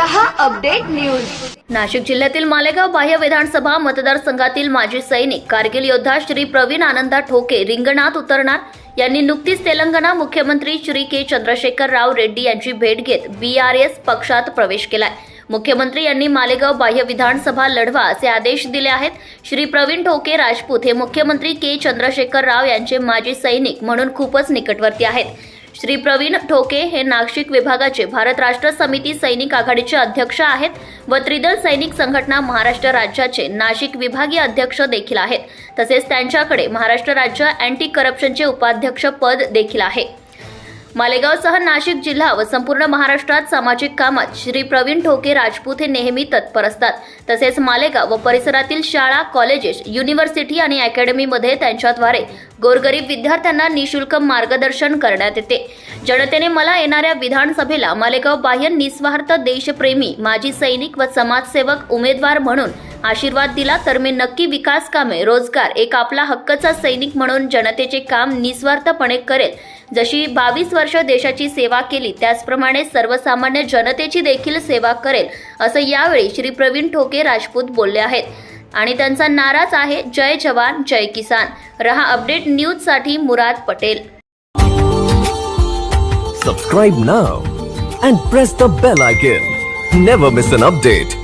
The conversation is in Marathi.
न्यूज. नाशिक जिल्ह्यातील मालेगाव बाह्य विधानसभा मतदारसंघातील माजी सैनिक कारगिल योद्धा श्री प्रवीण आनंदा ठोके रिंगणात उतरणार यांनी नुकतीच तेलंगणा मुख्यमंत्री श्री के चंद्रशेखर राव रेड्डी यांची भेट घेत बी आर एस पक्षात प्रवेश केलाय. मुख्यमंत्री यांनी मालेगाव बाह्य विधानसभा लढवा असे आदेश दिले आहेत. श्री प्रवीण ठोके राजपूत हे मुख्यमंत्री के चंद्रशेखर राव यांचे माजी सैनिक म्हणून खूपच निकटवर्ती आहेत. श्री प्रवीण ठोके हे नाशिक विभागाचे भारत राष्ट्र समिती सैनिक आघाडीचे अध्यक्ष आहेत व त्रिदल सैनिक संघटना महाराष्ट्र राज्याचे नाशिक विभागीय अध्यक्ष देखील आहेत. तसेच त्यांच्याकडे महाराष्ट्र राज्य अँटी करप्शनचे उपाध्यक्ष पद देखील आहे. मालेगावसह नाशिक जिल्हा व संपूर्ण महाराष्ट्रात सामाजिक कामात श्री प्रवीण ठोके राजपूत हे नेहमी तत्पर असतात. तसेच मालेगाव व परिसरातील शाळा कॉलेजेस युनिव्हर्सिटी आणि अकॅडमीमध्ये त्यांच्याद्वारे गोरगरीब विद्यार्थ्यांना निशुल्क मार्गदर्शन करण्यात येते. जनतेने मला येणाऱ्या विधानसभेला मालेगाव बाह्य निस्वार्थ देशप्रेमी माजी सैनिक व समाजसेवक उमेदवार म्हणून आशीर्वाद दिला तर मी नक्की विकास कामे रोजगार एक आपला हक्कचा सैनिक म्हणून जनतेचे काम निस्वार्थपणे करेल. जशी बावीस वर्ष देशाची सेवा केली त्याचप्रमाणे सर्वसामान्य जनतेची देखील सेवा करेल असं यावेळी श्री प्रवीण ठोके राजपूत बोलले आहेत. आणि त्यांचा नाराज आहे जय जवान जय किसान. रहा अपडेट न्यूजसाठी Murad Patel. Subscribe now and press the bell icon never miss an update